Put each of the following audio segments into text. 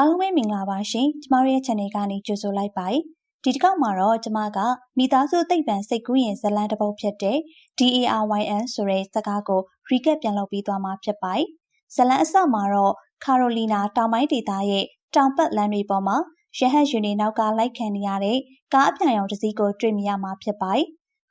အားလုံးပဲမင်္ဂလာပါရှင်ကျမတို့ရဲ့ channel ကနေကြိုဆိုလိုက်ပါတယ်ဒီတစ်ခေါက်မှာတော့ကျမကမိသားစုသိပ္ပံစိတ်ကူးရင်ဇလန်တစ်ပုတ်ဖြစ်တဲ့ DARYN ဆိုတဲ့စကားကို recap ပြန်လုပ်ပြီးသွားမှာဖြစ်ပါတယ်ဇလန်အစမှာတော့ကာရိုလီနာတောင်ပိုင်းဒေသရဲ့တောင်ပတ်လမ်းတွေပေါ်မှာရဟတ်ယူနေနောက်ကလိုက်ခံနေရတဲ့ကားအပြန်ရောင်တစ်စီးကိုတွေ့မြင်ရမှာဖြစ်ပါတယ်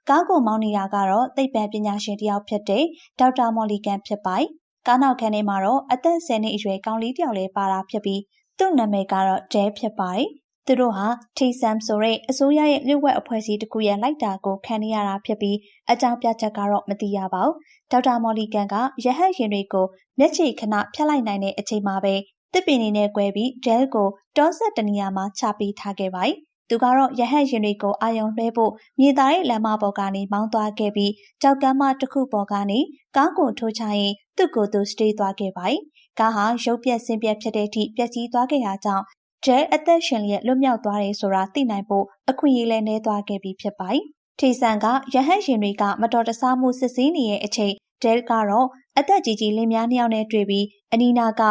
ကားကိုမောင်းနေတာကတော့သိပ္ပံပညာရှင်တစ်ယောက်ဖြစ်တဲ့ဒေါက်တာမော်လီကန်ဖြစ်ပါတယ်ကားနောက်ခန်းထဲမှာတော့အသက်10နှစ်အရွယ်ကောင်လေးတစ်ယောက်လည်းပါတာဖြစ်ပြီး သူ့နာမည်ကတော့ဒဲဖြစ်ပါတယ်။သူတို့ဟာထိဆမ်ဆိုတဲ့အစိုးရရဲ့လျှို့ဝှက်အဖွဲ့အစည်းတစ်ခုရဲ့လိုက်တာကိုခံနေရတာဖြစ်ပြီးအကြောင်းပြချက်ကတော့မသိရပါဘူး။ဒေါက်တာမော်လီကန်ကရဟတ်ရင်တွေကိုမျက်ခြေခဏဖြတ်လိုက်နိုင်တဲ့အချိန်မှာပဲတစ်ပင်နေနဲ့꿰ပြီးဒဲကိုတောဆက်တနေရာမှာချပေးထားခဲ့ပါတယ်။သူကတော့ရဟတ်ရင်တွေကိုအာယုံလွှဲဖို့မြေသားရဲ့လမ်းမပေါ်ကနေမောင်းသွားခဲ့ပြီးကြောက်ကမ်းမတစ်ခုပေါ်ကနေကားကိုထိုးချရင်သူ့ကိုယ်သူစတေးသွားခဲ့ပါတယ် ကားဟာရုပ်ပြက်ဆင်းပြက်ဖြစ်တဲ့အထိပျက်စီးသွားခဲ့တာကြောင့်ဂျဲအသက်ရှင်လျက်လွတ်မြောက်သွားတယ်ဆိုတာသိနိုင်ဖို့အခွင့်အရေးလည်းနှဲသွားခဲ့ပြီဖြစ်ပါတယ်။ထေဆန်ကရဟတ်ရင်တွေကမတော်တဆမှုစစ်ဆေးနေတဲ့အချိန်ဒဲကတော့အသက်ကြီးကြီးလင်းများနှစ်ယောက်နဲ့တွေ့ပြီးအနီနာက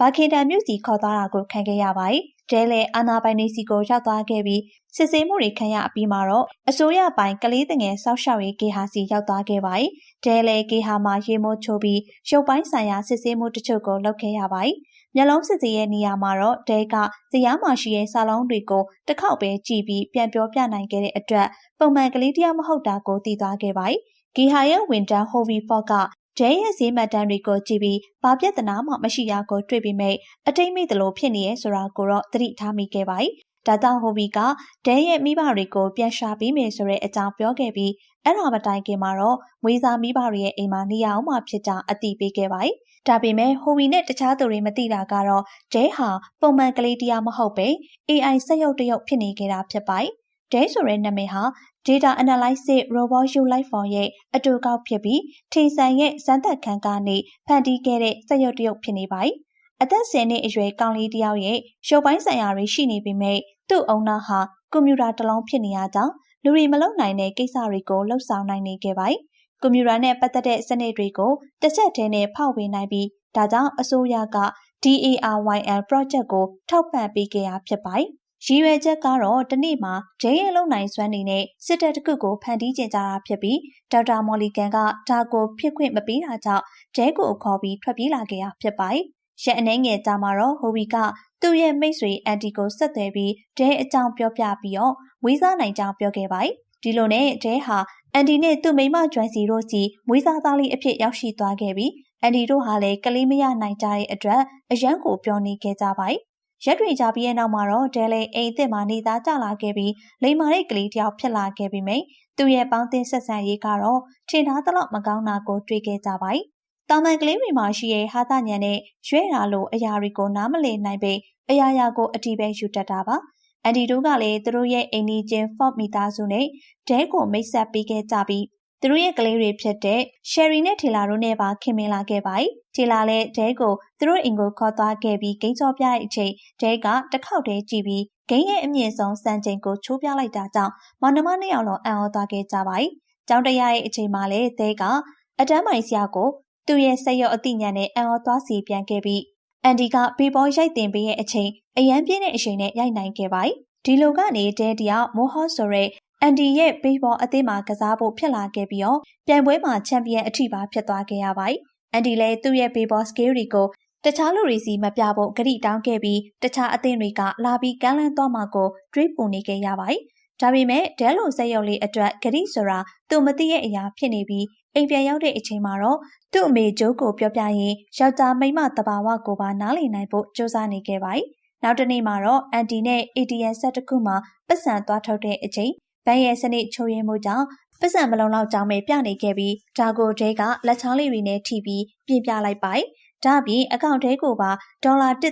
ဘာခေတံမြို့စီခေါ်သွားတာကိုခံခဲ့ရပါတယ်။ ဒဲလည်းအာနာပိုင်နေစီကိုရောက်သွားခဲ့ပြီးစစ်ဆေးမှုတွေခံရအပြီးမှာတော့အစိုးရပိုင်းကလေးငယ်စောက်ရှောက်ရေးဂေဟာစီရောက်သွားခဲ့ပါတယ်။ဒဲလည်းဂေဟာမှာရေမိုးချိုးပြီးရုပ်ပိုင်းဆိုင်ရာစစ်ဆေးမှုတချို့ကိုလုပ်ခဲ့ရပါတယ်။မျက်လုံးစစ်ဆေးရဲ့နေရာမှာတော့ဒဲကဇရားမှာရှိတဲ့စာလုံးတွေကိုတစ်ခေါက်ပဲကြည့်ပြီးပြန်ပြောပြနိုင်ခဲ့တဲ့အတွက်ပုံမှန်ကလေးတရားမဟုတ်တာကိုသိသွားခဲ့ပါတယ်။ဂီဟာရဲ့ဝန်တန်းဟိုဗီဖော့က ဒဲရဲ့ဈေးမှတ်တမ်းတွေကိုကြည့်ပြီးဘာပြဿနာမှမရှိရကိုတွေ့ပြီးမိတ်အတိတ်မိသလိုဖြစ်နေရဲဆိုတာကိုတော့သတိထားမိခဲ့ပါတယ်။ဒါကြောင့်ဟိုဘီကဒဲရဲ့မိဘတွေကိုပြန်ရှာပြီးမယ်ဆိုတဲ့အကြောင်းပြောခဲ့ပြီးအဲ့ဒါမတိုင်ခင်မှာတော့မွေးစားမိဘတွေရဲ့အိမ်မှာနေရအောင်မှဖြစ်ကြောင်းအသိပေးခဲ့ပါတယ်။ဒါပေမဲ့ဟိုဘီနဲ့တခြားသူတွေမသိတာကတော့ဒဲဟာပုံမှန်ကလေးတရားမဟုတ်ပဲ AI စက်ရုပ်တရုပ်ဖြစ်နေခဲ့တာဖြစ်ပါတယ်။ဒဲဆိုတဲ့နာမည်ဟာ Data Analysis Robot U Life Form ရဲ့အတူကောက်ဖြစ်ပြီးထေဆန်ရဲ့စမ်းသပ်ခန်းကနေဖန်တီးခဲ့တဲ့စက်ရုပ်တရုပ်ဖြစ်နေပါတယ်။အသက်10နှစ်အရွယ်ကောင်လေးတယောက်ရဲ့ရုပ်ပိုင်းဆိုင်ရာတွေရှိနေပေမဲ့သူ့အုံနာဟာကွန်ပျူတာတစ်လုံးဖြစ်နေရကြောင်းလူတွေမလုပ်နိုင်တဲ့ကိစ္စတွေကိုလှုပ်ဆောင်နိုင်နေခဲ့ပါတယ်။ကွန်ပျူတာနဲ့ပတ်သက်တဲ့စနစ်တွေကိုတစ်ချက်တည်းနဲ့ဖောက်ပေးနိုင်ပြီးဒါကြောင့်အစိုးရက DARYL project ကိုထောက်ပံ့ပေးခဲ့ရဖြစ်ပါတယ်။ ရည်ရွယ်ချက်ကတော့တနေ့မှာဂျဲရဲ့လုံနိုင်စွမ်းနေနဲ့စစ်တပ်တစ်ခုကိုဖန်တီးကျင်ကြတာဖြစ်ပြီးဒေါက်တာမော်လီကန်ကဒါကိုဖြစ်ခွင့်မပေးတာကြောင့်ဂျဲကိုခေါ်ပြီးထွက်ပြေးလာခဲ့ရဖြစ်ပါတယ်။ရက်အနေငယ်ကြာမှာတော့ဟိုဘီကသူ့ရဲ့မိတ်ဆွေအန်တီကိုဆက်သွယ်ပြီးဒဲအကြောင်းပြောပြပြီးတော့ဝေးစားနိုင်ကြောင်းပြောခဲ့ပါတယ်။ဒီလိုနဲ့ဒဲဟာအန်တီနဲ့သူ့မိမကျွမ်းစီတို့စီမွေးစားသားလေးအဖြစ်ရောက်ရှိသွားခဲ့ပြီးအန်တီတို့ဟာလည်းကလေးမရနိုင်ကြတဲ့အတွက်အရန်ကိုပြောနေခဲ့ကြပါတယ်။ ရက်တွေကြာပြီးတဲ့နောက်မှာတော့ဒဲလေအိမ်အစ်စ်မှာနေသားကြလာခဲ့ပြီးလိမ္မာတဲ့ကလေးတယောက်ဖြစ်လာခဲ့ပြီးမိသူ့ရဲ့ပေါင်းသင်းဆက်ဆံရေးကတော့ထင်ထားသလောက်မကောင်းတာကိုတွေ့ခဲ့ကြပါတယ်။တောင်ပန်ကလေးတွေမှာရှိတဲ့ဟာသညံနဲ့ရွဲ့တာလိုအရာတွေကိုနားမလည်နိုင်ပေအရာရာကိုအတီးပဲယူတတ်တာပါ။အန်ဒီတို့ကလည်းသူတို့ရဲ့အိမ်နီးချင်း Ford မိသားစုနဲ့ဒဲကိုမိတ်ဆက်ပေးခဲ့ကြပြီး သူတို့ရဲ့ကလေးတွေဖြစ်တဲ့ Sherry နဲ့ Taylor တို့နဲ့ပါခင်မင်လာခဲ့ပါတယ်။ Taylor လည်းဒဲကိုသူတို့အိမ်ကိုခေါ်သွားခဲ့ပြီးဂိမ်းစောပြတဲ့အချိန်ဒဲကတစ်ခေါက်တည်းကြည့်ပြီးဂိမ်းရဲ့အမြင့်ဆုံးစံချိန်ကိုချိုးပြလိုက်တာကြောင့်မောင်နှမနှစ်ယောက်လုံးအံ့ဩသွားခဲ့ကြပါတယ်။ကျောင်းတရားရဲ့အချိန်မှာလည်းဒဲကအတန်းပိုင်ဆရာကိုသူ့ရဲ့ဆက်ရုပ်အသိဉာဏ်နဲ့အံ့ဩသွားစီပြန်ခဲ့ပြီးအန်ဒီကဘေဘောရိုက်တင်ပေးရဲ့အချိန်အရန်ပြင်းတဲ့အချိန်နဲ့ရိုက်နိုင်ခဲ့ပါတယ်။ဒီလိုကနေဒဲတယောက်မိုဟော့ဆိုတဲ့ အန်ဒီရဲ့ဘေးဘောအသင်းမှာကစားဖို့ဖြစ်လာခဲ့ပြီးတော့ပြိုင်ပွဲမှာချန်ပီယံအထိပါဖြစ်သွားခဲ့ရပါတယ်။အန်ဒီလည်းသူ့ရဲ့ဘေးဘော skill တွေကိုတခြားလူတွေစီမပြဖို့ဂရိတောင်းခဲ့ပြီးတခြားအသင်းတွေကလာပြီးကမ်းလှမ်းသွားမှာကိုတွေးပူနေခဲ့ရပါတယ်။ဒါပေမဲ့ဒဲလိုစက်ရုပ်လေးအတွက်ဂရိဆိုတာသူမသိရဲ့အရာဖြစ်နေပြီးအိမ်ပြန်ရောက်တဲ့အချိန်မှာတော့သူ့အမေဂျိုးကိုပြောပြရင်ယောက်ျားမိန်းမတဘာဝကိုပါနားလည်နိုင်ဖို့ကြိုးစားနေခဲ့ပါတယ်။နောက်တနေ့မှာတော့အန်တီနဲ့ ATM ဆက်တစ်ခုမှာပတ်စံသွားထုတ်တဲ့အချိန် ဘန်ရဲ့စနစ်ချိုးရင်းမှုကြောင့်ပတ်စံမလုံလောက်ကြောင်းပဲပြနေခဲ့ပြီးဒါကိုဒဲကလက်ချောင်းလေးတွေနဲ့ထိပြီးပြင်ပြလိုက်ပါတယ်။ဒါပြင်အကောင့်ထဲကိုပါဒေါ်လာ1.4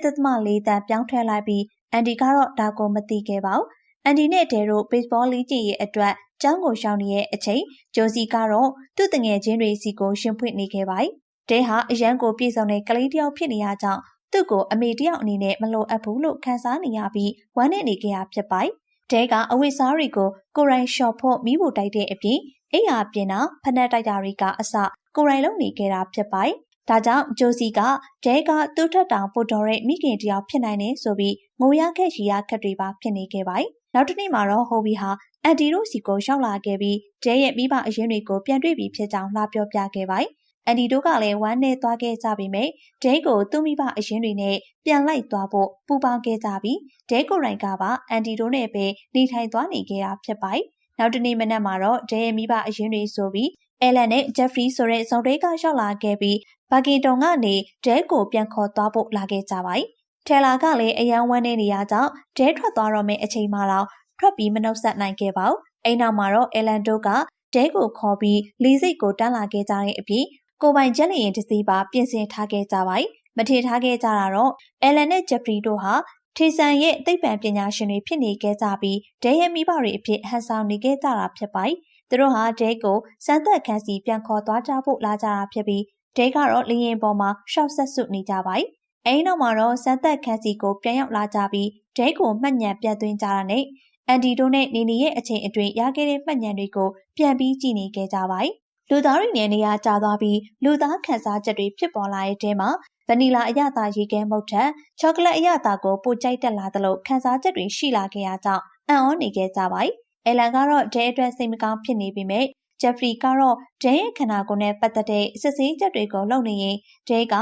သန်းပြောင်းထည့်လိုက်ပြီးအန်ဒီကတော့ဒါကိုမသိခဲ့ပါဘူး။အန်ဒီနဲ့ဒဲတို့ဘေ့စ်ဘောလီကျင်ရဲ့အတွက်ကျောင်းကိုရှောင်နေတဲ့အချိန်ဂျိုစီကတော့သူ့တငယ်ချင်းတွေစီကိုရှင်ဖွင့်နေခဲ့ပါတယ်။ဒဲဟာအရန်ကိုပြေဆုံးတဲ့ကလေးတယောက်ဖြစ်နေရကြောင်းသူ့ကိုအမေတယောက်အနေနဲ့မလိုအပ်ဘူးလို့ခံစားနေရပြီးဝမ်းနဲ့နေကြရဖြစ်ပါတယ်။ ဒဲကအဝိစားတွေကိုကိုရိုင်းရှော့ဖို့မိဖို့တိုက်တဲ့အပြင်အိယာပြင်တာဖနက်တိုက်တာတွေကအစကိုရိုင်းလုံးနေခဲ့တာဖြစ်ပါတယ်။ဒါကြောင့်ဂျိုစီကဒဲကသူ့ထက်တောင်ပိုတော်တဲ့မိခင်တယောက်ဖြစ်နိုင်တယ်ဆိုပြီးငိုရခဲ့ရီရခက်တွေပါဖြစ်နေခဲ့ပါတယ်။နောက်တစ်နေ့မှာတော့ဟိုဘီဟာအန်တီတို့စီကိုရောက်လာခဲ့ပြီးဒဲရဲ့မိဘအရင်တွေကိုပြန်တွေ့ပြီးဖြစ်ကြောင်းလာပြောပြခဲ့ပါတယ်။ အန်တီတို့ကလည်းဝမ်းနဲ့သွားခဲ့ကြပေမဲ့ဒဲကိုသူ့မိဘအရင်တွေနဲ့ပြန်လိုက်သွားဖို့ပူပေါင်းခဲ့ကြပြီးဒဲကိုရိုင်ကပါအန်တီတို့နဲ့ပဲနေထိုင်သွားနေခဲ့တာဖြစ်ပါတယ်။နောက်တနေ့မနက်မှာတော့ဒဲရဲ့မိဘအရင်တွေဆိုပြီးအဲလန်နဲ့ဂျက်ဖရီဆိုတဲ့ဇုံတွေကရောက်လာခဲ့ပြီးဘာကင်တုံကနေဒဲကိုပြန်ခေါ်သွားဖို့လာခဲ့ကြပါတယ်။ထဲလာကလည်းအယံဝန်းနေနေရကြောင်းဒဲထွက်သွားတော့မယ့်အချိန်မှတော့ထွက်ပြီးမနှုတ်ဆက်နိုင်ခဲ့ပါဘူး။အိမ်နောက်မှာတော့အဲလန်တို့ကဒဲကိုခေါ်ပြီးလီစိတ်ကိုတန်းလာခဲ့ကြတဲ့အပြင် ကိုပိုင်ချက်လျင်တစ်စီးပါပြင်ဆင်ထားခဲ့ကြပါတယ်။မထေထားခဲ့ကြတာတော့အဲလန်နဲ့ဂျက်ဖရီတို့ဟာထေဆန်ရဲ့သိပ္ပံပညာရှင်တွေဖြစ်နေခဲ့ကြပြီးဒဲရဲ့မိဘတွေအဖြစ်ဟန်ဆောင်နေခဲ့ကြတာဖြစ်ပါတယ်။သူတို့ဟာဒဲကိုစမ်းသက်ခန်းစီပြန်ခေါ်သွားကြဖို့လာကြတာဖြစ်ပြီးဒဲကတော့လင်းရင်ပေါ်မှာရှောက်ဆက်စုနေကြပါတယ်။အဲဒီနောက်မှာတော့စမ်းသက်ခန်းစီကိုပြန်ရောက်လာကြပြီးဒဲကိုမှတ်ညံပြတ်သွင်းကြတာနဲ့အန်ဒီတို့နဲ့နေနေရဲ့အချိန်အတွင်းရခဲ့တဲ့မှတ်ညံတွေကိုပြန်ပြီးကြည့်နေခဲ့ကြပါတယ်။ လူသားတွေနဲ့နေရာကျသွားပြီးလူသားခန်းစားချက်တွေဖြစ်ပေါ်လာတဲ့တဲမှာဗနီလာအရသာရေခဲမုတ်ထက်ချောကလက်အရသာကိုပိုကြိုက်တက်လာသလိုခန်းစားချက်တွေရှိလာခဲ့ရကြောင်းအံ့ဩနေခဲ့ကြပါတယ်။အယ်လန်ကတော့ဒဲအတွက်စိတ်မကောင်းဖြစ်နေပေမဲ့ဂျက်ဖရီကတော့ဒဲရဲ့ခန္ဓာကိုယ်နဲ့ပတ်သက်တဲ့စစ်ဆေးချက်တွေကိုလုပ်နေရင်ဒဲက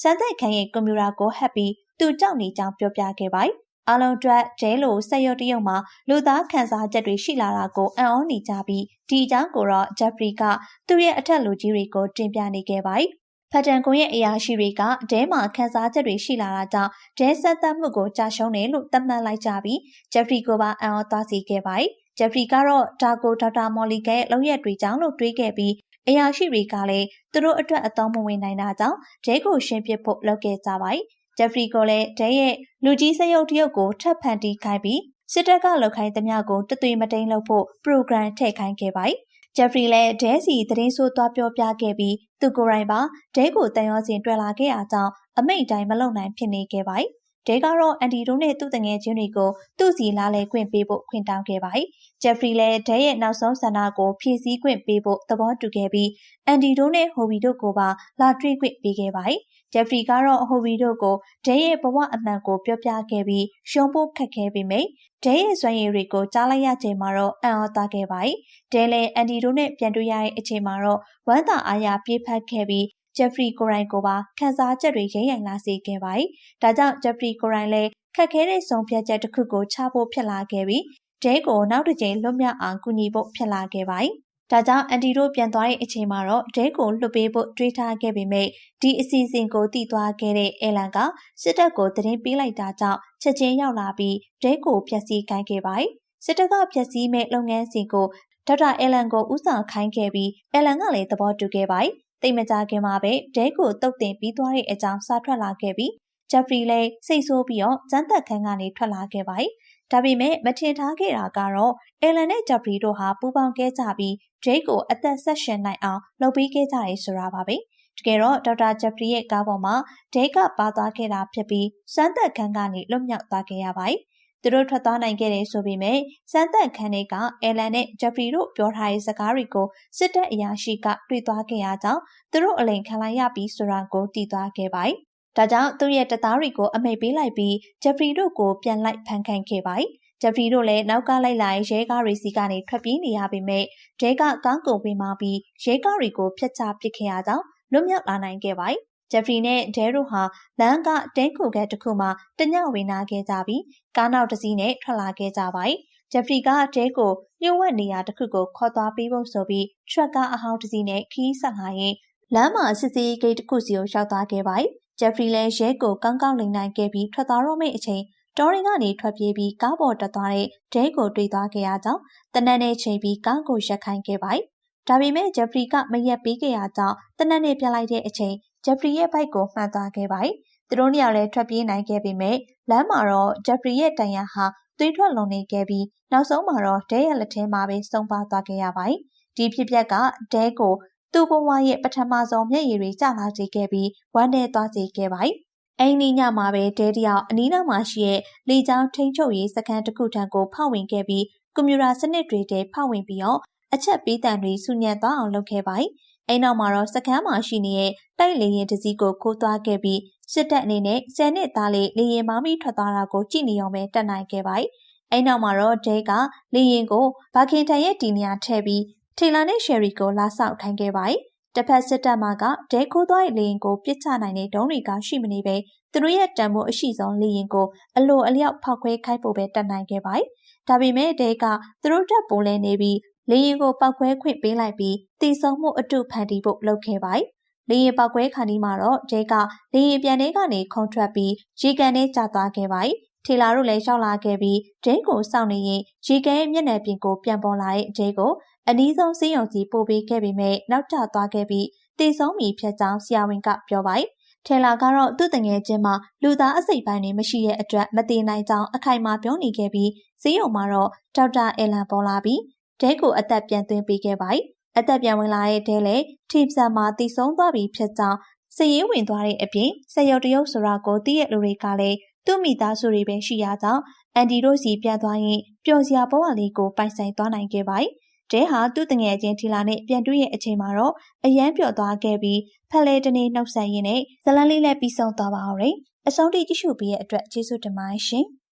စမ်းသပ်ခံရဲ့ကွန်ပျူတာကိုဟက်ပြီးသူကြောက်နေကြောင်းပြောပြခဲ့ပါတယ်။ အားလုံးအတွက်ဒဲလိုဆက်ရုပ်တရုပ်မှာလူသားခန်းစားချက်တွေရှိလာတာကိုအံ့ဩနေကြပြီးဒီအကြောင်းကိုတော့ဂျက်ဖရီကသူ့ရဲ့အထက်လူကြီးတွေကိုတင်ပြနေခဲ့ပါတယ်။ဖတ်တန်ကွန်ရဲ့အရာရှိတွေကဒဲမှာခန်းစားချက်တွေရှိလာတာကြောင့်ဒဲဆက်သက်မှုကိုကြာရှုံးတယ်လို့သတ်မှတ်လိုက်ကြပြီးဂျက်ဖရီကိုပါအံ့ဩသွားစေခဲ့ပါတယ်။ဂျက်ဖရီကတော့ဒါကိုဒေါက်တာမော်လီကရဲ့လုံရက်တွေကြောင့်လို့တွေးခဲ့ပြီးအရာရှိတွေကလည်းသူတို့အတွက်အသောမဝင်နိုင်တာကြောင့်ဒဲကိုရှင်းပစ်ဖို့လုပ်ခဲ့ကြပါတယ်။ ဂျက်ဖရီကလည်းဒဲရဲ့လူကြီးစရုပ်တရုပ်ကိုထပ်ဖန်တီးခိုင်းပြီးစစ်တပ်ကလောက်ခိုင်းသမျှကိုတသွေမတိန်လုပ်ဖို့ program ထည့်ခိုင်းခဲ့ပါတယ်။ဂျက်ဖရီလည်းဒဲစီသတင်းဆိုးသွားပြောပြခဲ့ပြီးသူကိုယ်တိုင်ပါဒဲကိုတန်ရောစင်တွေ့လာခဲ့အားကြောင့်အမိတ်တိုင်းမလုံနိုင်ဖြစ်နေခဲ့ပါတယ်။ ဒဲကတော့အန်တီတို့နဲ့သူ့တငယ်ချင်းတွေကိုသူ့စီလာလဲခွင့်ပေးဖို့ခွင့်တောင်းခဲ့ပါတယ်။ဂျက်ဖရီလည်းဒဲရဲ့နောက်ဆုံးဆန္ဒကိုဖြည့်ဆည်းခွင့်ပေးဖို့သဘောတူခဲ့ပြီးအန်တီတို့နဲ့ဟိုဘီတို့ကိုပါလာတွေ့ခွင့်ပေးခဲ့ပါတယ်။ဂျက်ဖရီကတော့ဟိုဘီတို့ကိုဒဲရဲ့ဘဝအမှန်ကိုပြောပြခဲ့ပြီးရှုံးဖို့ခက်ခဲပေမယ့်ဒဲရဲ့စွမ်းရည်တွေကိုကြားလိုက်ရချိန်မှာတော့အံ့ဩသွားခဲ့ပါတယ်။ဒဲလည်းအန်တီတို့နဲ့ပြန်တွေ့ရတဲ့အချိန်မှာတော့ဝမ်းသာအားရပြေးဖက်ခဲ့ပြီး ဂျက်ဖရီကိုရိုင်ကိုပါခန်းစားချက်တွေရိမ့်ရိုင်လာစေခဲ့ပါတယ်။ဒါကြောင့်ဂျက်ဖရီကိုရိုင်လည်းခက်ခဲတဲ့ဆုံးဖြတ်ချက်တစ်ခုကိုချဖို့ဖြစ်လာခဲ့ပြီးဒဲကိုနောက်တစ်ကြိမ်လွတ်မြောက်အောင်ကူညီဖို့ဖြစ်လာခဲ့ပါတယ်။ဒါကြောင့်အန်တီတို့ပြန်သွားတဲ့အချိန်မှာတော့ဒဲကိုလွတ်ပေးဖို့တွေးထားခဲ့ပေမဲ့ဒီအစီအစဉ်ကိုတည်သွားခဲ့တဲ့အဲလန်ကစစ်တပ်ကိုသတင်းပေးလိုက်တာကြောင့်ချက်ချင်းရောက်လာပြီးဒဲကိုဖျက်ဆီးခိုင်းခဲ့ပါတယ်။စစ်တပ်ကဖျက်ဆီးမဲ့လုပ်ငန်းစဉ်ကိုဒေါက်တာအဲလန်ကိုဦးဆောင်ခိုင်းခဲ့ပြီးအဲလန်ကလည်းသဘောတူခဲ့ပါတယ်။ တိတ်မကြခင်မှာပဲဒဲကိုတုတ်တင်ပြီးသွားတဲ့အကြောင်းစာထွက်လာခဲ့ပြီးဂျက်ဖရီလည်းစိတ်ဆိုးပြီးတော့စမ်းသက်ခန်းကနေထွက်လာခဲ့ပါတယ်။ဒါပေမဲ့မထင်ထားခဲ့တာကတော့အဲလန်နဲ့ဂျက်ဖရီတို့ဟာပူးပေါင်းခဲ့ကြပြီးဒိတ်ကိုအသက်ဆက်ရှင်နိုင်အောင်လုပ်ပေးခဲ့ကြရဲဆိုတာပါပဲ။တကယ်တော့ဒေါက်တာဂျက်ဖရီရဲ့ကားပေါ်မှာဒိတ်ကပါသွားခဲ့တာဖြစ်ပြီးစမ်းသက်ခန်းကနေလွတ်မြောက်သွားခဲ့ရပါတယ်။ သူတို့ထွက်သွားနိုင်ခဲ့တယ်ဆိုပေမဲ့စမ်းသက်ခန်းတွေကအဲလန်နဲ့ဂျက်ဖရီတို့ပြောထားတဲ့စကားတွေကိုစစ်တပ်အရာရှိကတွေ့သွားခဲ့ရကြောင်းသူတို့အလိန်ခံလိုက်ရပြီးဆိုတာကိုတည်သွားခဲ့ပါတယ်။ဒါကြောင့်သူ့ရဲ့တသားတွေကိုအမိတ်ပေးလိုက်ပြီးဂျက်ဖရီတို့ကိုပြန်လိုက်ဖန်ခံခဲ့ပါတယ်။ဂျက်ဖရီတို့လည်းနောက်ကလိုက်လာရဲကားရီစီကနေထွက်ပြေးနေရပေမဲ့ဒဲကကောင်းကုန်ပေးမှပြီးရဲကားတွေကိုဖျက်ချပစ်ခဲ့ရကြောင်းလွတ်မြောက်လာနိုင်ခဲ့ပါတယ်။ ဂျက်ဖရီနဲ့ဒဲတို့ဟာလမ်းကတဲခိုကဲတစ်ခုမှတညဝင်နာခဲ့ကြပြီးကားနောက်တစ်စီးနဲ့ထွက်လာခဲ့ကြပါတယ်။ဂျက်ဖရီကဒဲကိုညှို့ဝှက်နေရာတစ်ခုကိုခေါ်သွားပေးဖို့ဆိုပြီးထရက်ကားအဟောင်းတစ်စီးနဲ့ခီးဆက်လာရင်လမ်းမှာစစ်စီးဂိတ်တစ်ခုစီကိုရောက်သွားခဲ့ပါတယ်။ဂျက်ဖရီလည်းရဲကိုကောင်းကောင်းလိမ်နိုင်ခဲ့ပြီးထွက်သွားတော့မယ့်အချိန်တော်ရင်ကနေထွက်ပြေးပြီးကားပေါ်တက်သွားတဲ့ဒဲကိုတွေ့သွားခဲ့ရကြောင်းတနက်နဲ့ချိန်ပြီးကားကိုရက်ခိုင်းခဲ့ပါတယ်။ဒါပေမဲ့ဂျက်ဖရီကမရက်ပေးခဲ့ရကြောင်းတနက်နဲ့ပြလိုက်တဲ့အချိန် ဂျက်ဖရီရဲ့ဘိုက်ကိုမှန်သွားခဲ့ပါတယ်။သူတို့နှစ်ယောက်လည်းထွက်ပြေးနိုင်ခဲ့ပေမဲ့လမ်းမှာတော့ဂျက်ဖရီရဲ့တန်ရဟာသွေးထွက်လွန်နေခဲ့ပြီးနောက်ဆုံးမှာတော့ဒဲရဲ့လက်ထဲမှာပဲဆုံးပါသွားခဲ့ရပါတယ်။ဒီဖြစ်ပျက်ကဒဲကိုသူ့ဘဝရဲ့ပထမဆုံးမျက်ရည်တွေကျလာစေခဲ့ပြီးဝမ်းနည်းသွားစေခဲ့ပါတယ်။အိမ်နီးညမှာပဲဒဲတယောက်အနီးနားမှာရှိတဲ့လေကြောင်းထိန်းချုပ်ရေးစခန်းတစ်ခုထံကိုဖောက်ဝင်ခဲ့ပြီးကွန်ပျူတာစနစ်တွေထဲဖောက်ဝင်ပြီးတော့အချက်ပေးတံတွေစုညံသွားအောင်လုပ်ခဲ့ပါတယ်။။ အိမ်နောက်မှာတော့စကမ်းမှာရှိနေတဲ့တိုက်လေရင်တစည်းကိုခိုးသွားခဲ့ပြီးစစ်တပ်အနေနဲ့ဆယ်နှစ်သားလေးလေရင်မောင်းပြီးထွက်သွားတာကိုကြည့်နေအောင်ပဲတက်နိုင်ခဲ့ပါတယ်။အိမ်နောက်မှာတော့ဒဲကလေရင်ကိုဘာခင်တန်ရဲ့ဒီနေရာထည့်ပြီးထီလာနဲ့ရှယ်ရီကိုလာဆောက်ခိုင်းခဲ့ပါတယ်။တစ်ဖက်စစ်တပ်မှကဒဲခိုးသွားတဲ့လေရင်ကိုပစ်ချနိုင်တဲ့ဒုံးတွေကရှိမနေပဲသူတို့ရဲ့တံမိုးအရှိဆုံးလေရင်ကိုအလိုအလျောက်ဖောက်ခွဲခိုင်းဖို့ပဲတက်နိုင်ခဲ့ပါတယ်။ဒါပေမဲ့ဒဲကသူတို့တက်ပိုးလဲနေပြီး လေရင်ကိုပောက်ခွဲခွင့်ပေးလိုက်ပြီးတည်ဆုံမှုအတုဖန်တီးဖို့လုပ်ခဲ့ပါတယ်။လေရင်ပောက်ခွဲခါနီးမှာတော့ဒဲကလေရင်ပြန်ထဲကနေခုံထွက်ပြီးရေကန်ထဲကျသွားခဲ့ပါတယ်။ထီလာတို့လည်းရှောက်လာခဲ့ပြီးဒဲကိုစောင့်နေရင်ရေကန်ရဲ့မျက်နှာပြင်ကိုပြန်ပေါ်လာတဲ့ဒဲကိုအနည်းဆုံးစေးရုံကြီးပို့ပေးခဲ့ပေမဲ့နောက်ကျသွားခဲ့ပြီးတည်ဆုံးမိဖြစ်ကြောင်းဆရာဝန်ကပြောပါတယ်။ထေလာကတော့သူ့တငယ်ချင်းမှာလူသားအစိတ်ပိုင်းတွေမရှိတဲ့အတွက်မတည်နိုင်ကြောင်းအခိုင်အမာပြောနေခဲ့ပြီးဈေးရုံမှာတော့ဒေါက်တာအယ်လန်ပေါ်လာပြီး ဒဲကိုအသက်ပြန်သွင်းပေးခဲ့ပါတယ်။အသက်ပြန်ဝင်လာတဲ့ဒဲလည်းထိပ်ဆန်မှာတည်ဆုံးသွားပြီဖြစ်ကြောင်းစည်ရေးဝင်သွားတဲ့အပြင်စက်ရုပ်တရုပ်ဆိုတာကိုသိတဲ့လူတွေကလည်းသူ့မိသားစုတွေပဲရှိရကြောင်းအန်ဒီတို့စီပြန်သွားရင်ပျော်စရာဘဝလေးကိုပိုင်ဆိုင်သွားနိုင်ခဲ့ပါတယ်။ဒဲဟာသူ့တငယ်ချင်းထီလာနဲ့ပြန်တွေ့ရဲ့အချိန်မှာတော့အယမ်းပျော်သွားခဲ့ပြီးဖက်လဲတနေ့နှုတ်ဆက်ရင်းနဲ့ဇလန်းလေးလည်းပြီးဆုံးသွားပါအောင်ရယ်။အဆုံးထိကြည့်ရှုပေးတဲ့အတွက်ကျေးဇူးတင်ပါတယ်ရှင်။